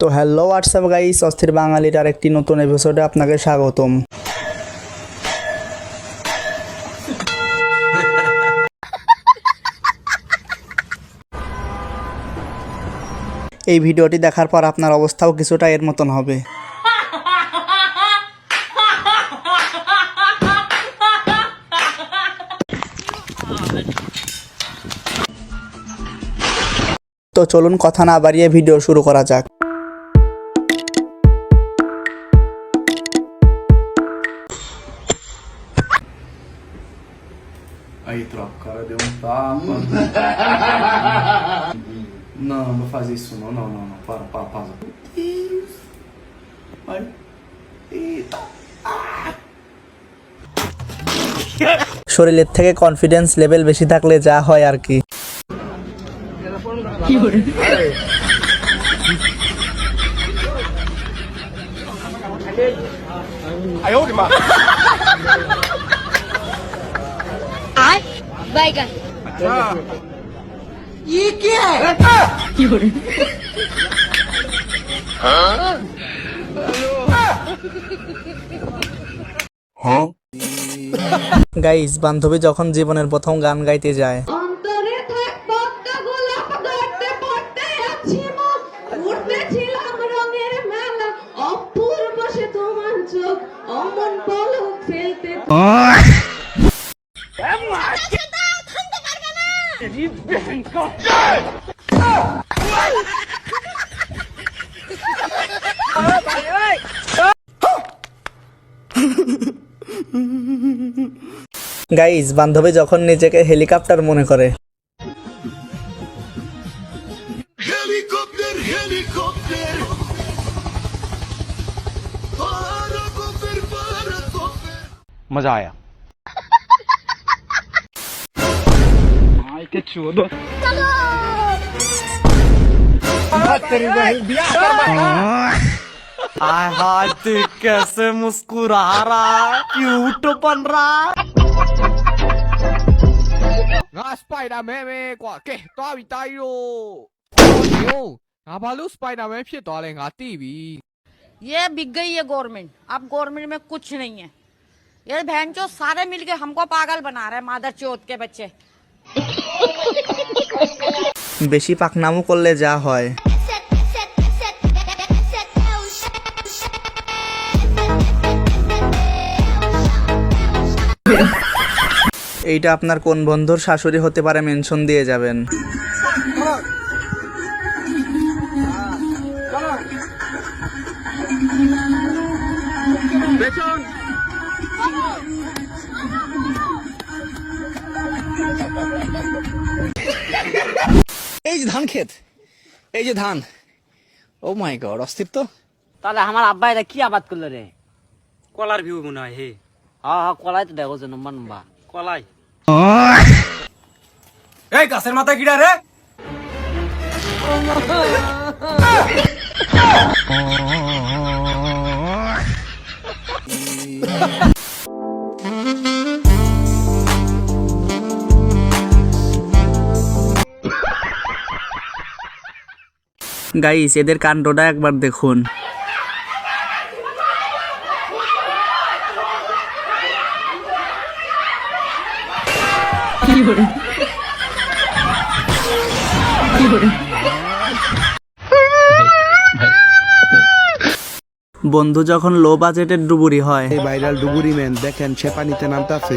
তো hello WhatsApp guys অস্থির বাঙালির আরেকটি নতুন এপিসোডে আপনাকে স্বাগতম। এই ভিডিওটি দেখার পর আপনার অবস্থাও কিছুটা এর মতন হবে তো চলুন কথা না বাড়িয়ে ভিডিও শুরু করা যাক Aí, tropa, o cara deu um tapa. não, não vou fazer isso não, não, não, não. Para, para, pausa. Meu Deus. Olha. Eita. শরীরের থেকে কনফিডেন্স লেভেল বেশি থাকলে যা হয় আর কি आय बैगन গাইস বান্ধবী যখন জীবনের প্রথম গান গাইতে যায় অন্তরে থাক পদ্ম গাইস বান্ধবী যখন নিজেকে হেলিকপ্টার মনে করে। Helicópter, helicópter. के आय हाथ कैसे मुस्कुरा रहा क्यूट बन रहा स्पाइडरमैन में क्या तो आलेंगे ये बिक गई है गवर्नमेंट। अब गवर्नमेंट में कुछ नहीं है। ये बहन सारे मिलके हमको पागल बना रहे मादर चौथ के बच्चे। বেশি পাকনামো করলে যা হয়। এইটা আপনার কোন বন্ধুর শাশুড়ি হতে পারে মেনশন দিয়ে যাবেন। এই যে ধান ক্ষেত এই যে ধান। ও মাই গড অস্থির তো। তাহলে আমার আব্বা এটা কি আবাদ করল রে? কলার ভিউ মনে হয় হে। হ্যাঁ হ্যাঁ কলাই তো দেখো যে নম্বর নম্বর কলাই। এই গাছের মাথা কিডা রে? গাইস, এদের কাণ্ডটা একবার দেখুন। বন্ধু, যখন লো বাজেটের ডুবুরি হয় ভাইরাল ডুবুরি ম্যান, দেখেন, সে পানিতে নামতাছে।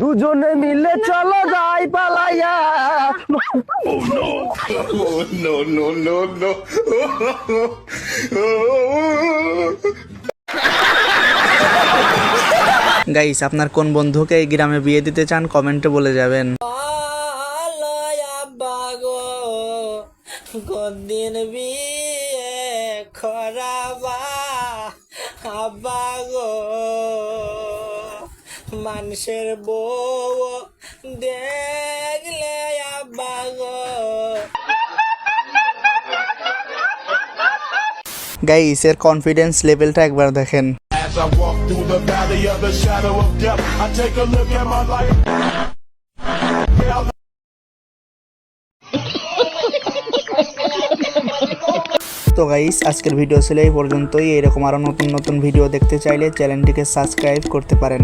দুজনে মিলে চলো যাই পালাইয়া। Oh no. No no no. Guys আপনার কোন বন্ধুকে এই গ্রামে বিয়ে দিতে চান কমেন্টে বলে যাবেন। কদিন বিয়ে খরাবা আবাগো। মানুষের বউ দেখলে গাইস এর কনফিডেন্স লেভেলটা একবার দেখেন. তো গাইস আজকের ভিডিও ছিল এই পর্যন্তই। এরকম আরও নতুন নতুন ভিডিও দেখতে চাইলে চ্যানেলটিকে সাবস্ক্রাইব করতে পারেন।